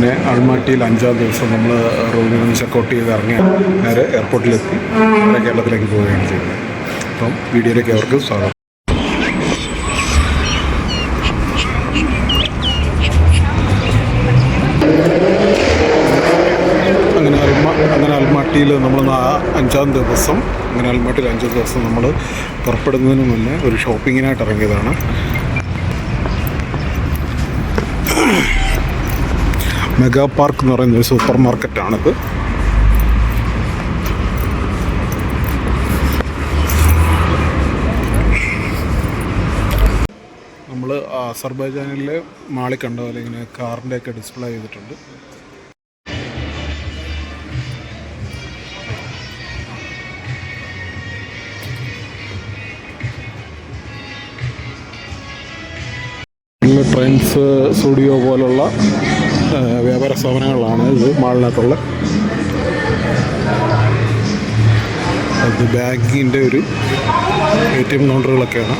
പിന്നെ അൾമാട്ടിയിൽ അഞ്ചാം ദിവസം നമ്മൾ റൂമിൽ നിന്ന് ചെക്കൗട്ട് ചെയ്ത് ഇറങ്ങി നേരെ എയർപോർട്ടിലെത്തി കേരളത്തിലേക്ക് പോവുകയാണ് ചെയ്യുന്നത് അപ്പം വീഡിയോയിലേക്ക് അവർക്ക് സ്വാഗതം. അങ്ങനെ അങ്ങനെ അൽമാട്ടിയിൽ നമ്മൾ അഞ്ചാം ദിവസം അങ്ങനെ അൽമാട്ടിയിൽ അഞ്ചാം ദിവസം നമ്മൾ പുറപ്പെടുന്നതിന് മുന്നേ ഒരു ഷോപ്പിങ്ങിനായിട്ട് ഇറങ്ങിയതാണ്. മെഗാ പാർക്ക് എന്ന് പറയുന്ന ഒരു സൂപ്പർ മാർക്കറ്റാണിത്. നമ്മൾ അസർബൈജാനിലെ മാളിൽ കണ്ട? പോലെ ഇങ്ങനെ കാറിന്റെ ഒക്കെ ഡിസ്പ്ലേ ചെയ്തിട്ടുണ്ട് ട്രെയിൻസ് സ്റ്റുഡിയോ പോലുള്ള വ്യാപാര സ്ഥാപനങ്ങളാണ് ഇത് മാളിനകത്തുള്ള. അത് ബാങ്കിന്റെ ഒരു എ ടി എം കൗണ്ടറുകളൊക്കെയാണ്.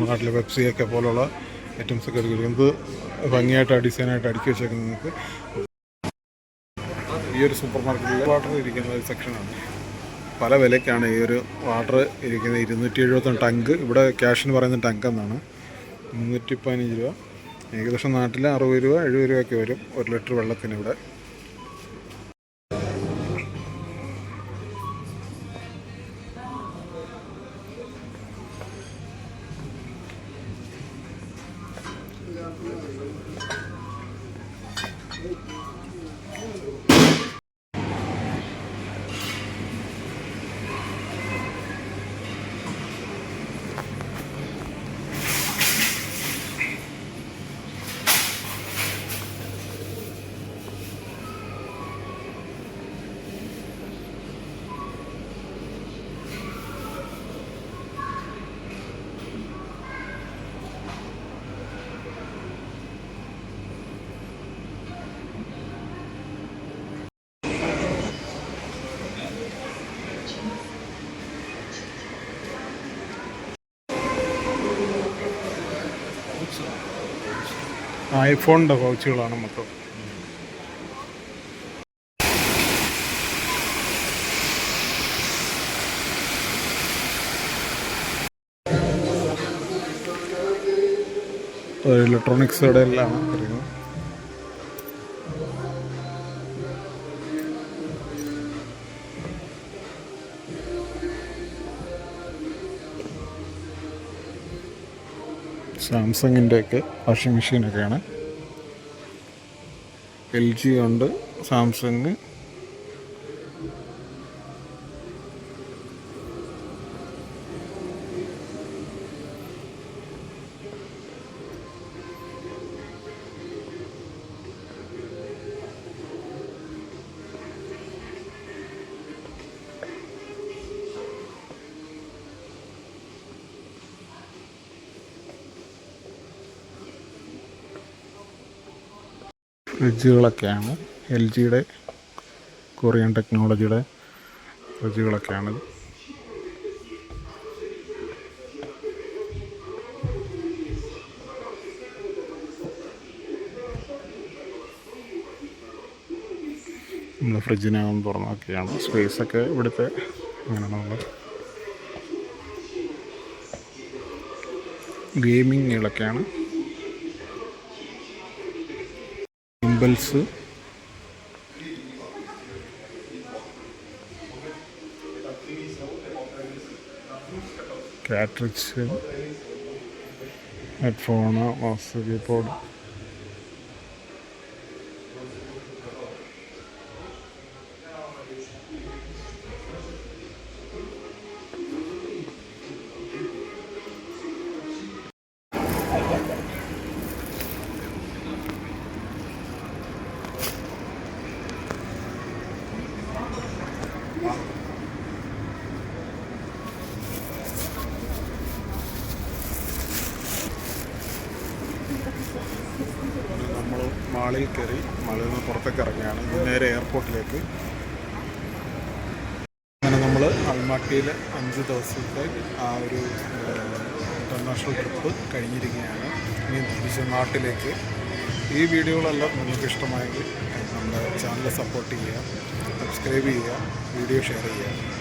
നമ്മുടെ നാട്ടിലെ പെപ്സിയൊക്കെ പോലുള്ള ഐറ്റംസ് ഒക്കെ എന്ത് ഭംഗിയായിട്ട് ഡിസൈനായിട്ട് അടുക്കി വെച്ചേക്കുന്നത് നിങ്ങൾക്ക്. ഈ ഒരു സൂപ്പർ മാർക്കറ്റിൽ വാട്ടർ ഇരിക്കുന്ന ഒരു സെക്ഷനാണ് പല വിലയ്ക്കാണ് ഈ ഒരു വാട്ടർ ഇരിക്കുന്നത് ഇരുന്നൂറ്റി എഴുപത്തൊന്ന് ടങ്ക് ഇവിടെ ക്യാഷിന് പറയുന്ന ടങ്ക് എന്നാണ്. മുന്നൂറ്റി പതിനഞ്ച് രൂപ. ഏകദേശം നാട്ടിൽ അറുപത് രൂപ എഴുപത് രൂപയൊക്കെ വരും. ഒരു ലിറ്റർ വെള്ളത്തിന് ഇവിടെ. ഐഫോണിന്റെ പൗച്ചുകളാണ് മൊത്തം. ഇലക്ട്രോണിക്സ് കടയിലാണ് പറയുന്നത് സാംസങ്ങിന്റെ ഒക്കെ വാഷിംഗ് മെഷീനൊക്കെയാണ്. എൽ ജി ഉണ്ട് സാംസങ് ഫ്രിഡ്ജുകളൊക്കെയാണ്. എൽ ജിയുടെ കൊറിയൻ ടെക്നോളജിയുടെ ഫ്രിഡ്ജുകളൊക്കെയാണ്. നമ്മൾ ഫ്രിഡ്ജിനകം തുറന്നൊക്കെയാണ്. സ്പേസൊക്കെ ഇവിടുത്തെ അങ്ങനെയാണുള്ളത് ഗെയിമിങ്ങുകളൊക്കെയാണ്. Impulse cartridge headphone mouse keyboard നമ്മൾ മാളിൽ കയറി മാളിൽ നിന്ന് പുറത്തേക്ക് ഇറങ്ങുകയാണ്. നേരെ എയർപോർട്ടിലേക്ക്. അങ്ങനെ നമ്മൾ അൽമാട്ടിയിൽ അഞ്ച് ദിവസത്തെ ആ ഒരു ഇന്റർനാഷണൽ ട്രിപ്പ് കഴിഞ്ഞിരിക്കുകയാണ്. ഇനി തിരിച്ച് നാട്ടിലേക്ക്. ഈ വീഡിയോകളെല്ലാം നിങ്ങൾക്ക് ഇഷ്ടമായെങ്കിൽ നമ്മുടെ ചാനൽ സപ്പോർട്ട് ചെയ്യുക. സബ്സ്ക്രൈബ് ചെയ്യുക വീഡിയോ ഷെയർ ചെയ്യുക.